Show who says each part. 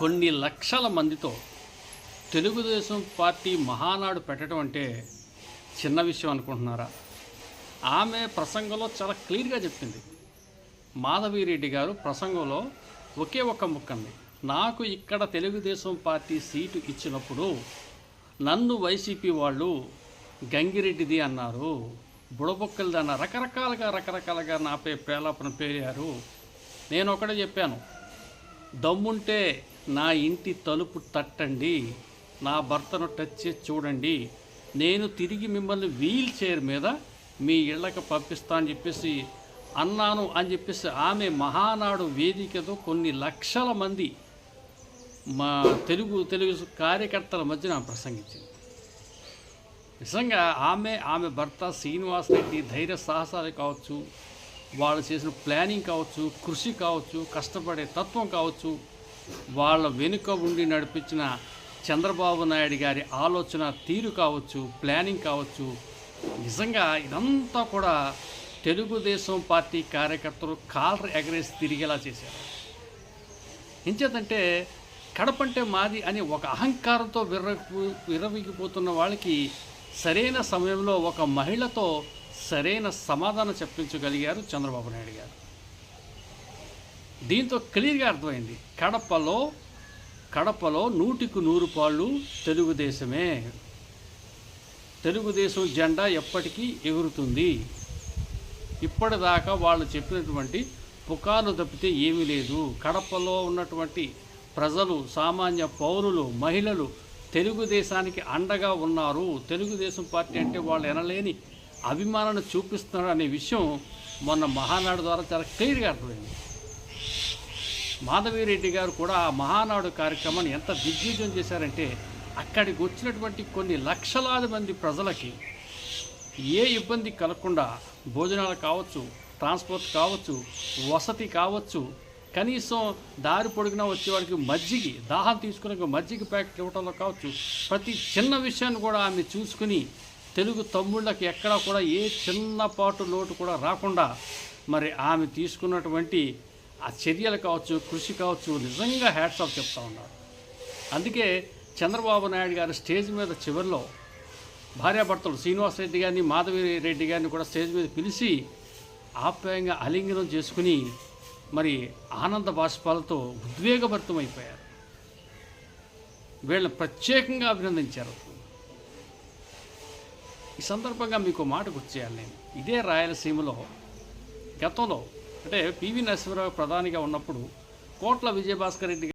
Speaker 1: కొన్ని లక్షల మందితో తెలుగుదేశం పార్టీ మహానాడు పెట్టడం అంటే చిన్న విషయం అనుకుంటున్నారా? ఆమె ప్రసంగంలో చాలా క్లియర్గా చెప్పింది. మాధవిరెడ్డి గారు ప్రసంగంలో ఒకే ఒక్క ముక్కంది. నాకు ఇక్కడ తెలుగుదేశం పార్టీ సీటు ఇచ్చినప్పుడు నన్ను వైసీపీ వాళ్ళు గంగిరెడ్డిది అన్నారు. బుడబొక్కలది అన్న రకరకాలుగా రకరకాలుగా నాపై ప్రేలాపన పేరారు నేను ఒకటే చెప్పాను. దమ్ముంటే నా ఇంటి తలుపు తట్టండి నా భర్తను టచ్ చేసి చూడండి. నేను తిరిగి మిమ్మల్ని వీల్ చైర్ మీద మీ ఇళ్ళకి పంపిస్తా అని చెప్పేసి అన్నాను అని చెప్పేసి ఆమె మహానాడు వేదికతో కొన్ని లక్షల మంది మా తెలుగు తెలుగు కార్యకర్తల మధ్యన ప్రసంగించింది. నిజంగా ఆమె ఆమె భర్త శ్రీనివాస్ రెడ్డి ధైర్య సాహసాలు కావచ్చు వాళ్ళు చేసిన ప్లానింగ్ కావచ్చు కృషి కావచ్చు కష్టపడే తత్వం కావచ్చు వాళ్ళ వెనుక ఉండి నడిపించిన చంద్రబాబు నాయుడు గారి ఆలోచన తీరు కావచ్చు ప్లానింగ్ కావచ్చు నిజంగా ఇదంతా కూడా తెలుగుదేశం పార్టీ కార్యకర్తలు కాలర్ ఎగరేసి తిరిగేలా చేశారు. ఎంచేతంటే కడపంటే మాది అని ఒక అహంకారంతో విర్ర విర్రవిగిపోతున్న వాళ్ళకి సరైన సమయంలో ఒక మహిళతో సరైన సమాధానం చెప్పించగలిగారు చంద్రబాబు నాయుడు గారు. దీంతో క్లియర్గా అర్థమైంది. కడపలో కడపలో నూటికి నూరు పాళ్ళు తెలుగుదేశమే తెలుగుదేశం జెండా ఎప్పటికీ ఎగురుతుంది. ఇప్పటిదాకా వాళ్ళు చెప్పినటువంటి పుకార్లు తప్పితే ఏమీ లేదు. కడపలో ఉన్నటువంటి ప్రజలు సామాన్య పౌరులు మహిళలు తెలుగుదేశానికి అండగా ఉన్నారు. తెలుగుదేశం పార్టీ అంటే వాళ్ళు ఎనలేని అభిమానాన్ని చూపిస్తున్నారు అనే విషయం మొన్న మహానాడు ద్వారా చాలా క్లియర్గా అర్థమైంది. మాధవిరెడ్డి గారు కూడా ఆ మహానాడు కార్యక్రమాన్ని ఎంత దిగ్విజయం చేశారంటే అక్కడికి వచ్చినటువంటి కొన్ని లక్షలాది మంది ప్రజలకి ఏ ఇబ్బంది కలగకుండా భోజనాలు కావచ్చు ట్రాన్స్పోర్ట్ కావచ్చు వసతి కావచ్చు కనీసం దారి పొడిగిన వచ్చేవాడికి మజ్జిగి దాహం తీసుకునే మజ్జిగ ప్యాకెట్ ఇవ్వడంలో కావచ్చు ప్రతి చిన్న విషయాన్ని కూడా ఆమె చూసుకుని తెలుగు తమ్ముళ్ళకి ఎక్కడా కూడా ఏ చిన్నపాటు లోటు కూడా రాకుండా మరి ఆమె తీసుకున్నటువంటి ఆ చర్యలు కావచ్చు కృషి కావచ్చు నిజంగా హ్యాట్స్ ఆఫ్ చెప్తా ఉన్నారు అందుకే చంద్రబాబు నాయుడు గారు స్టేజ్ మీద చివరిలో భార్యాభర్తలు శ్రీనివాస్ రెడ్డి గారిని మాధవి రెడ్డి గారిని కూడా స్టేజ్ మీద పిలిచి ఆప్యాయంగా అలింగనం చేసుకుని మరి ఆనంద బాష్పాలతో ఉద్వేగభరితమైపోయారు. వీళ్ళని ప్రత్యేకంగా అభినందించారు. ఈ సందర్భంగా మీకు మాట గుర్తు చేయాలి నేను. ఇదే రాయలసీమలో గతంలో అంటే పివి నరసింహరావు ప్రధానిగా ఉన్నప్పుడు కోట్ల విజయభాస్కర్ రెడ్డి